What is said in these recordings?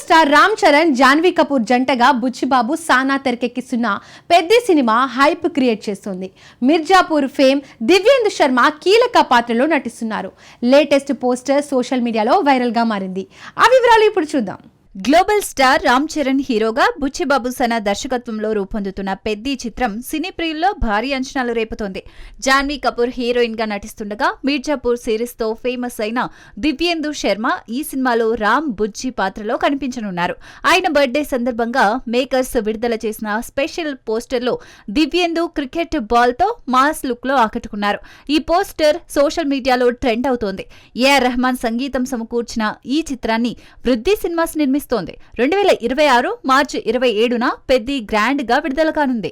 Star Ram Charan Janhvi Kapoor జంటగా బుచ్చిబాబు సానా తెరకెక్కిస్తున్న పెద్ద సినిమా హైప్ క్రియేట్ చేస్తుంది. మిర్జాపూర్ ఫేమ్ దివ్యేందు శర్మ కీలక పాత్రలో నటిస్తున్నారు. లేటెస్ట్ పోస్టర్ సోషల్ మీడియాలో వైరల్గా మారింది. ఆ వివరాలు ఇప్పుడు చూద్దాం. గ్లోబల్ స్టార్ రామ్ చరణ్ హీరోగా బుచ్చిబాబు సన దర్శకత్వంలో రూపొందుతున్న పెద్ది చిత్రం సినీ ప్రియుల్లో భారీ అంచనాలు రేపుతోంది. జాన్వీ కపూర్ హీరోయిన్గా నటిస్తుండగా మీర్జాపూర్ సిరీస్తో ఫేమస్ అయిన దివ్యేందు శర్మ ఈ సినిమాలో రామ్ బుజ్జి పాత్రలో కనిపించనున్నారు. ఆయన బర్త్డే సందర్భంగా మేకర్స్ విడుదల చేసిన స్పెషల్ పోస్టర్లో దివ్యేందు క్రికెట్ బాల్తో మాస్ లుక్లో ఆకట్టుకున్నారు. ఈ పోస్టర్ సోషల్ మీడియాలో ట్రెండ్ అవుతోంది. ఏఆర్ రెహమాన్ సంగీతం సమకూర్చిన ఈ చిత్రాన్ని వృద్ధి సినిమాస్ నిర్మిస్తోంది రెండు వేల ఇరవై ఆరు మార్చి ఇరవై ఏడున పెద్ది గ్రాండ్గా విడుదల కానుంది.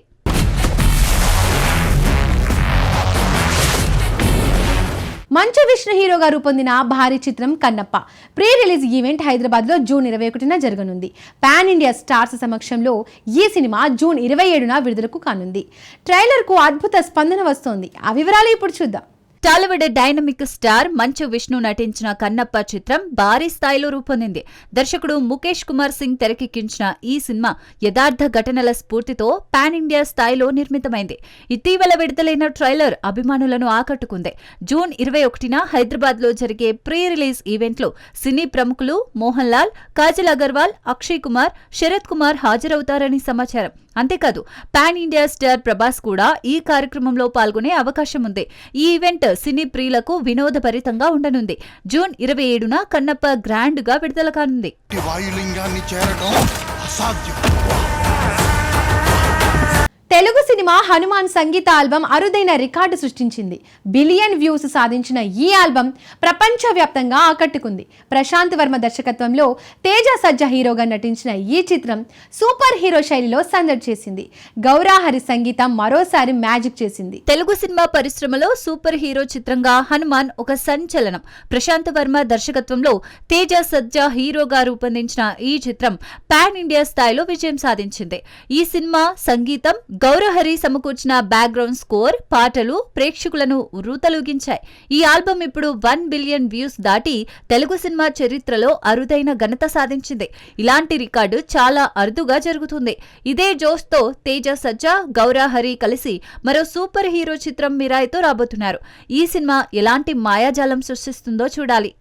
మంచు విష్ణు హీరోగా రూపొందిన భారీ చిత్రం కన్నప్ప. ప్రీ రిలీజ్ ఈవెంట్ హైదరాబాద్లో జూన్ ఇరవై ఒకటిన జరగనుంది. పాన్ ఇండియా స్టార్స్ సమక్షంలో ఈ సినిమా జూన్ ఇరవై ఏడున విడుదలకు కానుంది. ట్రైలర్కు అద్భుత స్పందన వస్తోంది. ఆ వివరాలు ఇప్పుడు చూద్దాం. టాలీవుడ్ డైనమిక్ స్టార్ మంచు విష్ణు నటించిన కన్నప్ప చిత్రం భారీ స్థాయిలో రూపొందింది. దర్శకుడు ముఖేష్ కుమార్ సింగ్ తెరకెక్కించిన ఈ సినిమా యథార్థ ఘటనల స్ఫూర్తితో పాన్ ఇండియా స్థాయిలో నిర్మితమైంది. ఇటీవల విడుదలైన ట్రైలర్ అభిమానులను ఆకట్టుకుంది. జూన్ ఇరవై ఒకటిన హైదరాబాద్లో జరిగే ప్రీ రిలీజ్ ఈవెంట్లో సినీ ప్రముఖులు మోహన్ లాల్ కాజల్ అగర్వాల్ అక్షయ్ కుమార్ శరత్ కుమార్ హాజరవుతారని సమాచారం. అంతేకాదు పాన్ ఇండియా స్టార్ ప్రభాస్ కూడా ఈ కార్యక్రమంలో పాల్గొనే అవకాశం ఉంది. ఈ ఈవెంట్ సినీ ప్రియులకు వినోదభరితంగా ఉండనుంది. జూన్ ఇరవై ఏడున కన్నప్ప గ్రాండ్గా విడుదల కానుంది. తెలుగు సినిమా హనుమాన్ సంగీత ఆల్బం అరుదైన రికార్డు సృష్టించింది. బిలియన్ వ్యూస్ సాధించిన ఈ ఆల్బం ప్రపంచవ్యాప్తంగా ఆకట్టుకుంది. ప్రశాంత్ వర్మ దర్శకత్వంలో తేజ సజ్జ హీరోగా నటించిన ఈ చిత్రం సూపర్ హీరో శైలిలో సందడి చేసింది. గౌరాహరి సంగీతం మరోసారి మ్యాజిక్ చేసింది. తెలుగు సినిమా పరిశ్రమలో సూపర్ హీరో చిత్రంగా హనుమాన్ ఒక సంచలనం. ప్రశాంత్ వర్మ దర్శకత్వంలో తేజ సజ్జ హీరోగా రూపొందించిన ఈ చిత్రం పాన్ ఇండియా స్థాయిలో విజయం సాధించింది. ఈ సినిమా సంగీతం గౌరహరి సమకూర్చిన బ్యాక్గ్రౌండ్ స్కోర్ పాటలు ప్రేక్షకులను ఉర్రూతలూగించాయి. ఈ ఆల్బం ఇప్పుడు వన్ బిలియన్ వ్యూస్ దాటి తెలుగు సినిమా చరిత్రలో అరుదైన ఘనత సాధించింది. ఇలాంటి రికార్డు చాలా అరుదుగా జరుగుతుంది. ఇదే జోష్తో తేజ సజ్జా గౌరాహరి కలిసి మరో సూపర్ హీరో చిత్రం మిరాయితో రాబోతున్నారు. ఈ సినిమా ఎలాంటి మాయాజాలం సృష్టిస్తుందో చూడాలి.